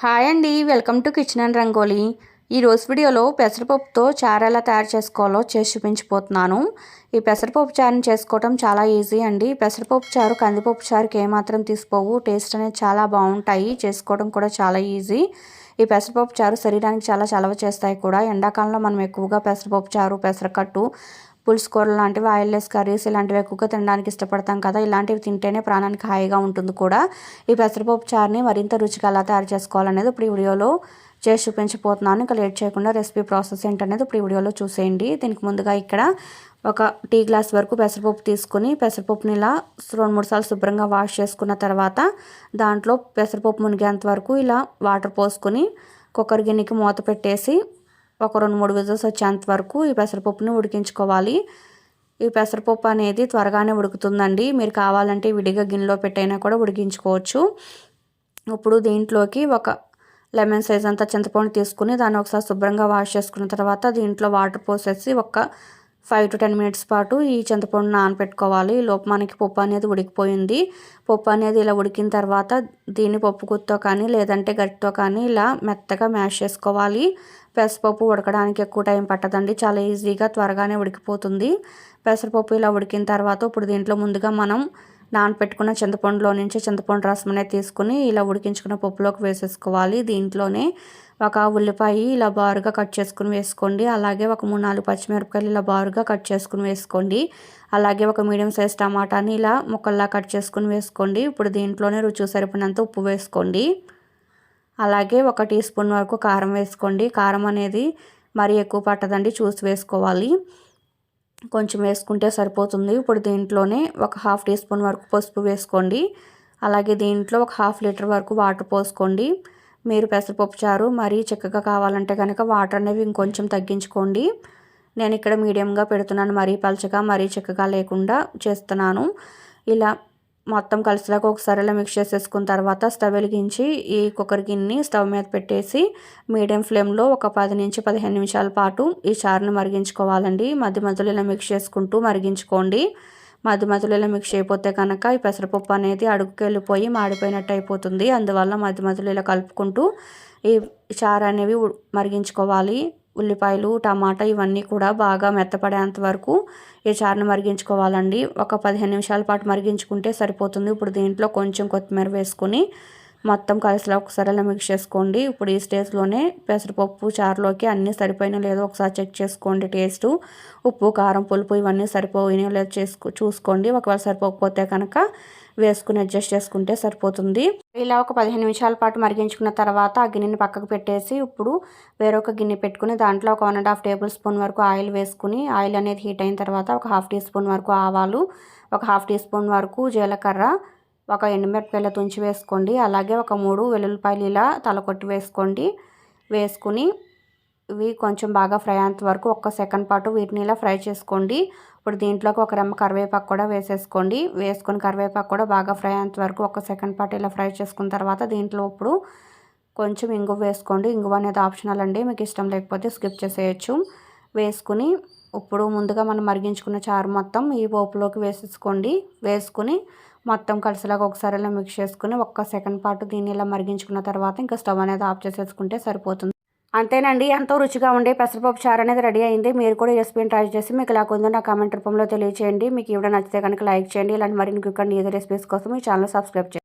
Hi అండి welcome to kitchen and Rangoli. ఈ వీడియోలో పెసరపప్పుతో చారు ఎలా తయారు చేసుకోవాలో చేసి చూపించిపోతున్నాను ఈ పెసరపప్పు చారుని చేసుకోవటం చాలా ఈజీ అండి. పెసరపప్పు చారు కందిపప్పు చారుకి ఏమాత్రం తీసుకోవు. టేస్ట్ అనేది చాలా బాగుంటాయి. చేసుకోవడం కూడా చాలా ఈజీ. ఈ పెసరపప్పు చారు శరీరానికి చాలా చలవ చేస్తాయి కూడా. ఎండాకాలంలో మనం ఎక్కువగా పెసరపప్పు చారు పెసరకట్టు పులుసు కూర లాంటివి ఆయిల్లెస్ కర్రీస్ ఇలాంటివి ఎక్కువగా తినడానికి ఇష్టపడతాం కదా ఇలాంటివి తింటేనే ప్రాణానికి హాయిగా ఉంటుంది కూడా. ఈ పెసరపప్పు చారుని మరింత రుచిగా ఎలా తయారు చేసుకోవాలనేది ఇప్పుడు ఈ వీడియోలో చేసి చూపించబోతున్నాను. ఇంకా లేట్ చేయకుండా రెసిపీ ప్రాసెస్ ఏంటనేది ఇప్పుడు ఈ వీడియోలో చూసేయండి. దీనికి ముందుగా ఇక్కడ ఒక టీ గ్లాస్ వరకు పెసరపప్పు తీసుకుని పెసరపప్పుని ఇలా రెండు మూడు సార్లు శుభ్రంగా వాష్ చేసుకున్న తర్వాత దాంట్లో పెసరపప్పు మునిగేంత వరకు ఇలా వాటర్ పోసుకొని కుక్కర్ గిన్నెకి మూత పెట్టేసి ఒక రెండు మూడు విజిల్స్ వచ్చేంత వరకు ఈ పెసరపప్పుని ఉడికించుకోవాలి. ఈ పెసరపప్పు అనేది త్వరగానే ఉడుకుతుందండి. మీరు కావాలంటే విడిగా గిన్నెలో పెట్టైనా కూడా ఉడికించుకోవచ్చు. ఇప్పుడు దీంట్లోకి ఒక లెమన్ సైజ్ అంతా చింతపండు తీసుకుని దాన్ని ఒకసారి శుభ్రంగా వాష్ చేసుకున్న తర్వాత దీంట్లో వాటర్ పోసేసి ఒక ఫైవ్ టు టెన్ మినిట్స్ పాటు ఈ చింతపండు నానపెట్టుకోవాలి. లోపు మనకి పప్పు అనేది ఉడికిపోయింది. పప్పు అనేది ఇలా ఉడికిన తర్వాత దీన్ని పప్పు గుత్తో కానీ లేదంటే గట్టితో కానీ ఇలా మెత్తగా మ్యాష్ చేసుకోవాలి. పెసరపప్పు ఉడకడానికి ఎక్కువ టైం పట్టదండి. చాలా ఈజీగా త్వరగానే ఉడికిపోతుంది. పెసరపప్పు ఇలా ఉడికిన తర్వాత ఇప్పుడు దీంట్లో ముందుగా మనం నానపెట్టుకున్న చింతపండులో నుంచి చింతపండు రసం అనేది తీసుకుని ఇలా ఉడికించుకున్న పప్పులోకి వేసేసుకోవాలి. దీంట్లోనే ఒక ఉల్లిపాయ ఇలా బారుగా కట్ చేసుకుని వేసుకోండి. అలాగే ఒక మూడు నాలుగు పచ్చిమిరపకాయలు ఇలా బారుగా కట్ చేసుకుని వేసుకోండి. అలాగే ఒక మీడియం సైజ్ టమాటాని ఇలా ముక్కల్లా కట్ చేసుకుని వేసుకోండి. ఇప్పుడు దీంట్లోనే రుచి సరిపడినంత ఉప్పు వేసుకోండి. అలాగే ఒక టీ స్పూన్ వరకు కారం వేసుకోండి. కారం అనేది మరీ ఎక్కువ పట్టదండి చూసి వేసుకోవాలి. కొంచెం వేసుకుంటే సరిపోతుంది. ఇప్పుడు దీంట్లోనే ఒక హాఫ్ టీ స్పూన్ వరకు పసుపు వేసుకోండి. అలాగే దీంట్లో ఒక హాఫ్ లీటర్ వరకు వాటర్ పోసుకోండి. మీరు పెసరపప్పు చారు మరీ చిక్కగా కావాలంటే కనుక వాటర్ అనేవి ఇంకొంచెం తగ్గించుకోండి. నేను ఇక్కడ మీడియంగా పెడుతున్నాను. మరీ పలచగా మరీ చిక్కగా లేకుండా చేస్తున్నాను. ఇలా మొత్తం కలిసిలాగా ఒకసారి ఇలా మిక్స్ చేసేసుకున్న తర్వాత స్టవ్ వెలిగించి ఈ కుక్కర్ గిన్నె స్టవ్ మీద పెట్టేసి మీడియం ఫ్లేమ్లో ఒక పది నుంచి పదిహేను నిమిషాల పాటు ఈ చారుని మరిగించుకోవాలండి. మధ్య మధ్యలో ఇలా మిక్స్ చేసుకుంటూ మరిగించుకోండి. మధ్య మధ్యలో ఇలా మిక్స్ అయిపోతే కనుక ఈ పెసరపప్పు అనేది అడుగుకి వెళ్ళిపోయి మాడిపోయినట్టు అయిపోతుంది. అందువల్ల మధ్య మధ్యలో ఇలా కలుపుకుంటూ ఈ చారు అనేవి మరిగించుకోవాలి. ఉల్లిపాయలు టమాటా ఇవన్నీ కూడా బాగా మెత్తపడేంత వరకు ఈ చారుని మరిగించుకోవాలండి. ఒక పదిహేను నిమిషాల పాటు మరిగించుకుంటే సరిపోతుంది. ఇప్పుడు దీంట్లో కొంచెం కొత్తిమీర వేసుకొని మొత్తం కలిసిలా ఒకసారి అలా మిక్స్ చేసుకోండి. ఇప్పుడు ఈ స్టేజ్లోనే పెసరపప్పు చారులోకి అన్నీ సరిపోయినా లేదో ఒకసారి చెక్ చేసుకోండి టేస్ట్. ఉప్పు కారం పులుపు ఇవన్నీ సరిపోయినా లేదో చేసుకో చూసుకోండి. ఒకవేళ సరిపోకపోతే కనుక వేసుకుని అడ్జస్ట్ చేసుకుంటే సరిపోతుంది. ఇలా ఒక పదిహేను నిమిషాల పాటు మరిగించుకున్న తర్వాత ఆ గిన్నెని పక్కకు పెట్టేసి ఇప్పుడు వేరొక గిన్నె పెట్టుకుని దాంట్లో ఒక one and half table spoon వరకు ఆయిల్ వేసుకుని ఆయిల్ అనేది హీట్ అయిన తర్వాత ఒక హాఫ్ టీ స్పూన్ వరకు ఆవాలు ఒక హాఫ్ టీ స్పూన్ వరకు జీలకర్ర ఒక ఎండుమిరపకాయల తుంచి వేసుకోండి. అలాగే ఒక మూడు వెల్లుల్లిపాయలు ఇలా తలకొట్టి వేసుకోండి. వేసుకుని ఇవి కొంచెం బాగా ఫ్రై అయ్యేంత వరకు ఒక్క సెకండ్ పాటు వీటిని ఇలా ఫ్రై చేసుకోండి. ఇప్పుడు దీంట్లోకి ఒక రెమ్మ కరివేపాకు కూడా వేసేసుకోండి. వేసుకుని కరివేపాకు కూడా బాగా ఫ్రై అయ్యేంత వరకు ఒక సెకండ్ పాటు ఇలా ఫ్రై చేసుకున్న తర్వాత దీంట్లో ఇప్పుడు కొంచెం ఇంగువ వేసుకోండి. ఇంగువ అనేది ఆప్షనల్ అండి. మీకు ఇష్టం లేకపోతే స్కిప్ చేసేయచ్చు. వేసుకుని ఇప్పుడు ముందుగా మనం మరిగించుకున్న చారు మొత్తం ఈ పోపులోకి వేసేసుకోండి. వేసుకుని మొత్తం కలిసిలాగా ఒకసారి ఇలా మిక్స్ చేసుకుని ఒక్క సెకండ్ పాటు దీన్ని ఇలా మరిగించుకున్న తర్వాత ఇంకా స్టవ్ అనేది ఆఫ్ చేసేసుకుంటే సరిపోతుంది. అంతేనండి ఎంతో రుచిగా ఉండే పెసరపప్పు చారు అనేది రెడీ అయింది. మీరు కూడా రెసిపీని ట్రై చేసి మీకు ఇలా ఉందో నా కామెంట్ రూపంలో తెలియచేయండి. మీకు ఇవ్వడం నచ్చితే కనుక లైక్ చేయండి. ఇలాంటి మరిన్ని క్విక్ అండ్ ఈజీ రెసిపీస్ కోసం మీ ఛానల్ సబ్స్క్రైబ్ చేయండి.